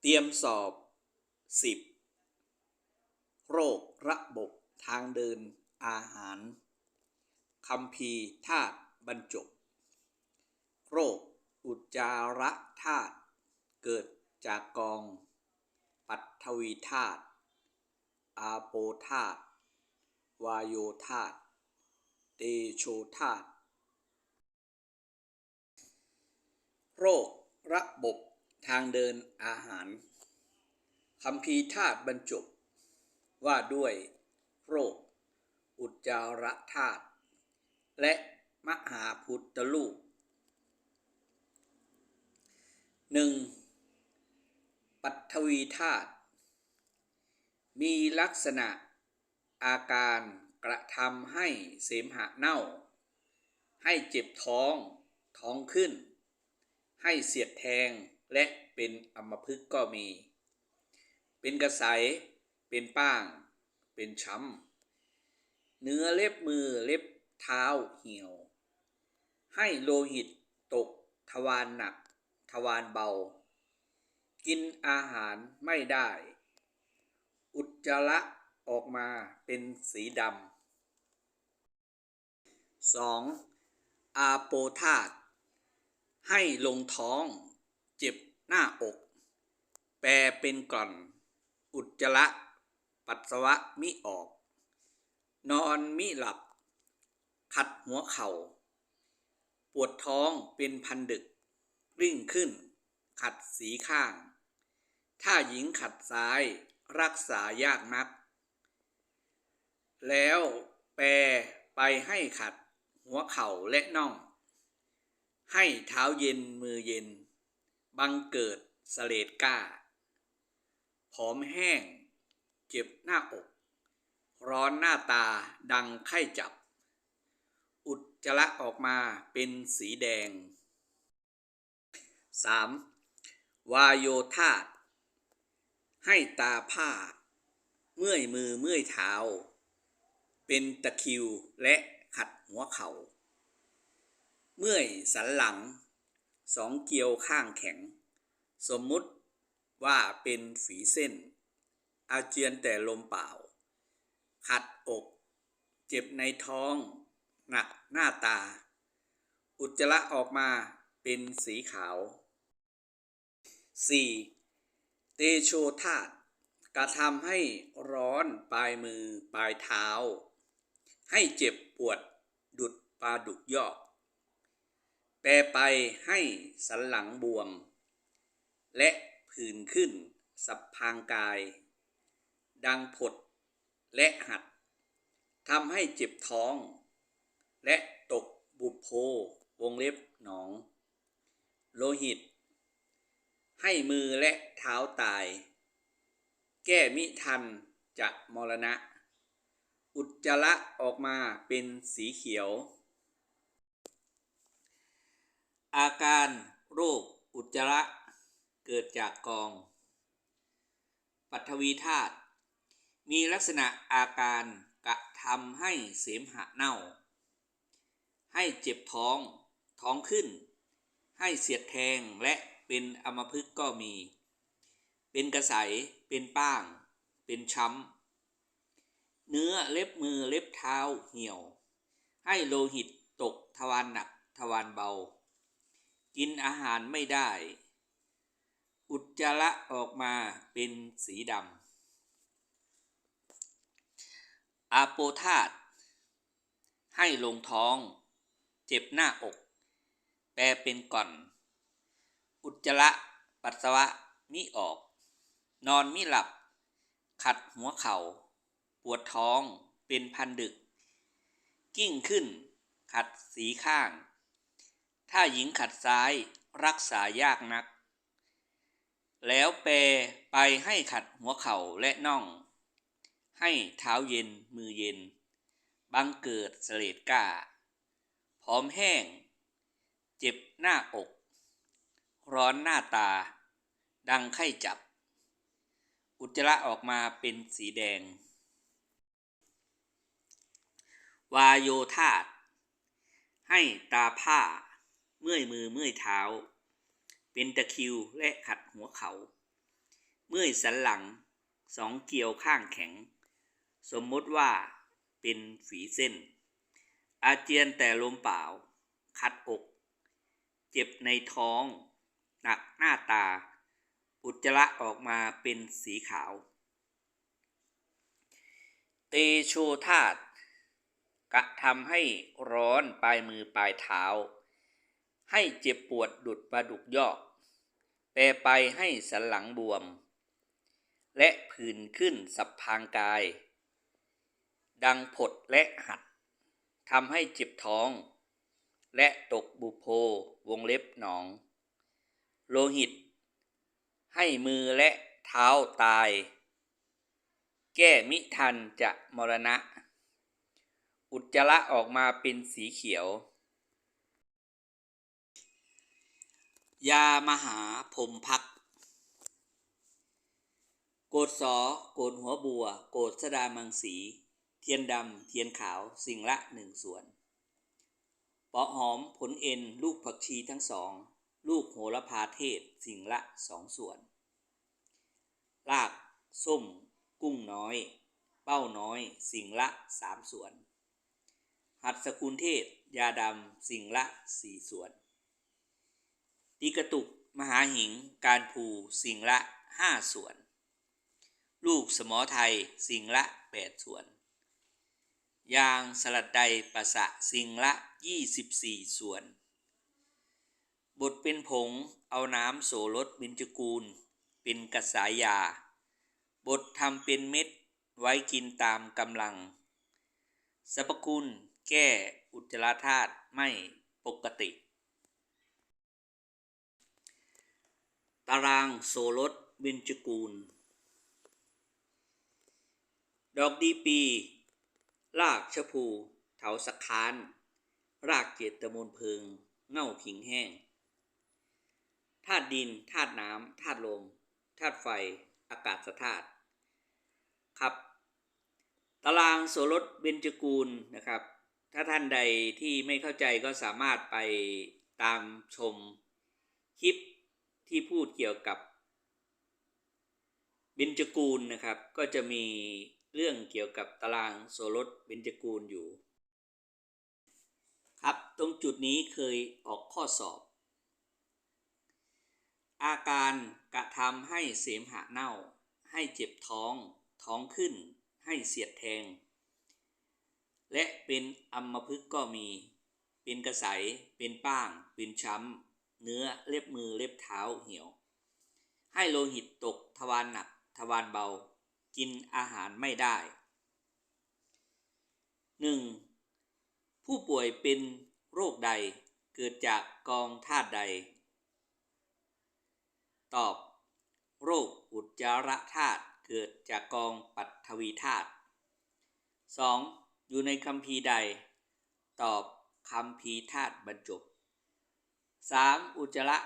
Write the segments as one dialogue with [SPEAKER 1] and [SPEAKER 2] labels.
[SPEAKER 1] เตรียมสอบ 10 โรคระบบทางเดินอาหารคำพีธาตุบรรจบ โรคอุจจาระธาตุเกิดจากกอง ปัทวีธาตุอาโปธาตุวายโยธาตุเตโชธาตุโรคระบบ ทางเดินอาหารคำพีธาตุบรรจบว่าด้วยโรค อุจจาระธาตุและมหาพุทธลูกหนึ่งปัทวีธาตุมีลักษณะอาการกระทำให้เสมหะเน่า ให้เจ็บท้อง ท้องขึ้น ให้เสียดแทง และเป็นอัมพฤกษ์ก็มี เป็นกระใส เป็นป้าง เป็นช้ำ เนื้อเล็บมือเล็บเท้าเหี่ยว ให้โลหิตตก ทวารหนัก ทวารเบา กินอาหารไม่ได้ อุจจาระออกมาเป็นสีดำ 2. อาโปธาตให้ลงท้อง เจ็บ หน้าอก แปลเป็นกล่อน อุจจระ ปัสสาวะมิออก นอนมิหลับ ขัดหัวเขา่า ปวดท้องเป็นพันดึก ริ่งขึ้น ขัดสีข้าง ถ้าหญิงขัดซ้ายรักษายากนัก แล้วแปรไปให้ขัดหัวเข่าและน่อง ให้เท้าเย็นมือเย็น บังเกิดสเลดก้า ผอมแห้ง เจ็บหน้าอก ร้อนหน้าตาดังไข้จับ อุจจระออกมาเป็นสีแดง 3. วายโยธาตให้ตาผ้า เมื่อยมือเมื่อยเท้า เป็นตะคิวและขัดหัวเขา่า เมื่อยสันหลัง สองเกลียวข้างแข็ง สมมุติว่าเป็นฝีเส้น อาเจียนแต่ลมเปล่า ขัดอก เจ็บในท้อง หนักหน้าตา อุจจาระออกมาเป็นสีขาว 4. เตโชธาตกระทำให้ร้อนปลายมือปลายเท้า ให้เจ็บปวดดุดปลาดุกยอก แปลไปให้สันหลังบวม และผื่นขึ้นสับพางกาย ดังผดและหัดทำให้เจ็บท้อง และตกบุโพวงเล็บหนอง โลหิต ให้มือและเท้าตาย แก้มิทันจะมรณะ อุจจาระออกมาเป็นสีเขียว อาการโรคอุจจาระ เกิดจากกอง ปัทวีธาตุมีลักษณะอาการกระทำให้เสมหะเน่า ให้เจ็บท้อง ท้องขึ้น ให้เสียดแทงและเป็นอมพฤกษ์ก็มี เป็นกระใส เป็นป้าง เป็นช้ำ เนื้อเล็บมือเล็บเท้าเหี่ยว ให้โลหิตตกทวารหนักทวารเบา กินอาหารไม่ได้ อุจจาระออกมาเป็นสีดำอาโปธาตให้ลงท้อง เจ็บหน้าอก แปลเป็นก่อน อุจจาระปัสสาวะมิออก นอนมิหลับ ขัดหัวเขา่า ปวดท้องเป็นพันดึก กิ้งขึ้น ขัดสีข้าง ถ้าหญิงขัดซ้ายรักษายากนัก แล้วแปรไปให้ขัดหัวเข่าและน่อง ให้เท้าเย็นมือเย็น บังเกิดเสลดก้าผอมแห้ง เจ็บหน้าอก ร้อนหน้าตา ดังไข้จับ อุจจาระออกมาเป็นสีแดง วายโยธาตให้ตาผ้า เมื่อยมือเมื่อยเท้า เป็นตะคิวและขัดหัวเขา่าเมื่อยสันหลังสองเกลียวข้างแข็ง สมมติว่าเป็นฝีเส้น อาเจียนแต่ลมเปล่า คัดอก เจ็บในท้อง หนักหน้าตา อุจจาระออกมาเป็นสีขาว เตโชธาตกระทำให้ร้อนปลายมือปลายเท้า ให้เจ็บปวดดุดปลาดุกยอก แปรไปให้สันหลังบวม และผื่นขึ้นสับพางกาย ดังผดและหัดทำให้เจ็บท้อง และตกบุโพวงเล็บหนอง โลหิต ให้มือและเท้าตาย แก้มิทันจะมรณะ อุจจาระออกมาเป็นสีเขียว ยามหาพมพัก โกดสอโกดหัวบัว โกดสดามังสี เทียนดำ เทียนขาวสิ่งละหนึ่งส่วนปาะหอมผลเอ็น ลูกผักชีทั้งสอง ลูกโหระพาเทศสิ่งละสองส่วน ลากส้ม กุ้งน้อย เป้าน้อย สิ่งละสามส่วน หัดสกุลเทศ ยาดำ สิ่งละสี่ส่วน ตีกระตุกมหาหิง การภูสิ่งละห้าส่วน ลูกสมอไทยสิ่งละแปดส่วน ยางสลัดใดประสะสิ่งละยี่สิบสี่ส่วน บทเป็นผงเอาน้ำโสรสเบญจกูล เป็นกระสายยา บททำเป็นเม็ดไว้กินตามกำลังสรรพคุณแก้อุจจาระธาตุไม่ปกติ ตารางโสรสเบญจกูล ดอกดีปี รากชะพู เถาสักคาน รากเกตตะมนเพิง เง่าขิงแห้ง ธาตุดิน ธาตุน้ำ ธาตุลม ธาตุไฟ อากาศธาตุ ครับ ตารางโสรสเบญจกูลนะครับ ถ้าท่านใดที่ไม่เข้าใจก็สามารถไปตามชมคลิป ที่พูดเกี่ยวกับ เบญจกูลนะครับ ก็จะมีเรื่องเกี่ยวกับตารางโสรสเบญจกูลอยู่ ครับตรงจุดนี้เคยออกข้อสอบ อาการกระทำให้เสมหะเน่า ให้เจ็บท้อง ท้องขึ้น ให้เสียดแทง และเป็นอัมพฤกษ์ก็มี เป็นกระสายเป็นป้าง เป็นช้ำ เนื้อเล็บมือเล็บเท้าเหี่ยว ให้โลหิตตกทวารหนักทวารเบา กินอาหารไม่ได้ 1. ผู้ป่วยเป็นโรคใดเกิดจากกองธาตุใด ตอบ โรคอุจจาระธาตุเกิดจากกองปัทวีธาตุ 2. อยู่ในคัมภีใด ตอบคัมภีธาตุบรรจบ 3. อุจจาระ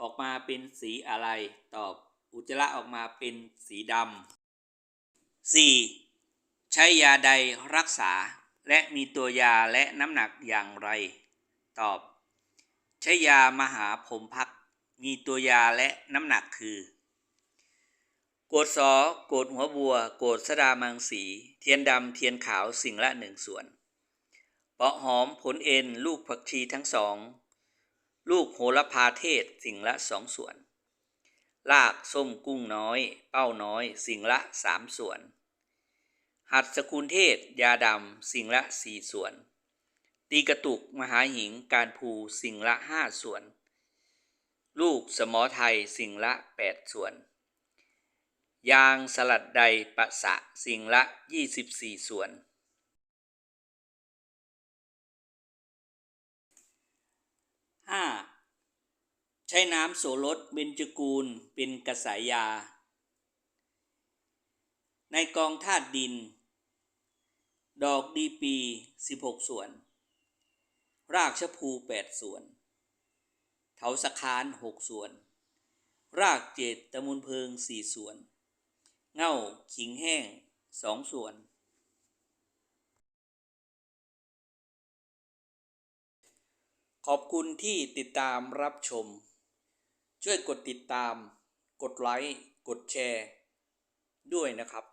[SPEAKER 1] ออกมาเป็นสีอะไร ตอบ อุจจาระออกมาเป็นสีดำ 4. ใช้ยาใดรักษา และมีตัวยาและน้ำหนักอย่างไร ตอบ ใช้ยามหาผมพัก มีตัวยาและน้ำหนักคือ โกดสอโกดหัวบัว โกดสดามังสี เทียนดำเทียนขาวสิ่งละหนึ่งส่วนเปาะหอมผลเอ็นลูกผักชีทั้งสอง ลูกโหระพาเทศสิ่งละสองส่วน ลากส้มกุ้งน้อย เป้าน้อย สิ่งละสามส่วน หัดสกุลเทศ ยาดำสิ่งละสี่ส่วน ตีกระตุกมหาหิงการภูสิ่งละห้าส่วน ลูกสมอไทยสิ่งละแปดส่วน ยางสลัดใดปะสะสิ่งละยี่สิบสี่ส่วน ห้าใช้น้ำโสรสเบญจกูลเป็นกระสายยา ในกองธาตุดิน ดอกดีปี 16 ส่วน รากชะพู 8 ส่วน เถาสะคาน 6 ส่วน รากเจตตะมุนเพิง 4 ส่วน เง่าขิงแห้ง 2 ส่วน ขอบคุณที่ติดตามรับชม ช่วยกดติดตาม กดไลค์ กดแชร์ ด้วยนะครับ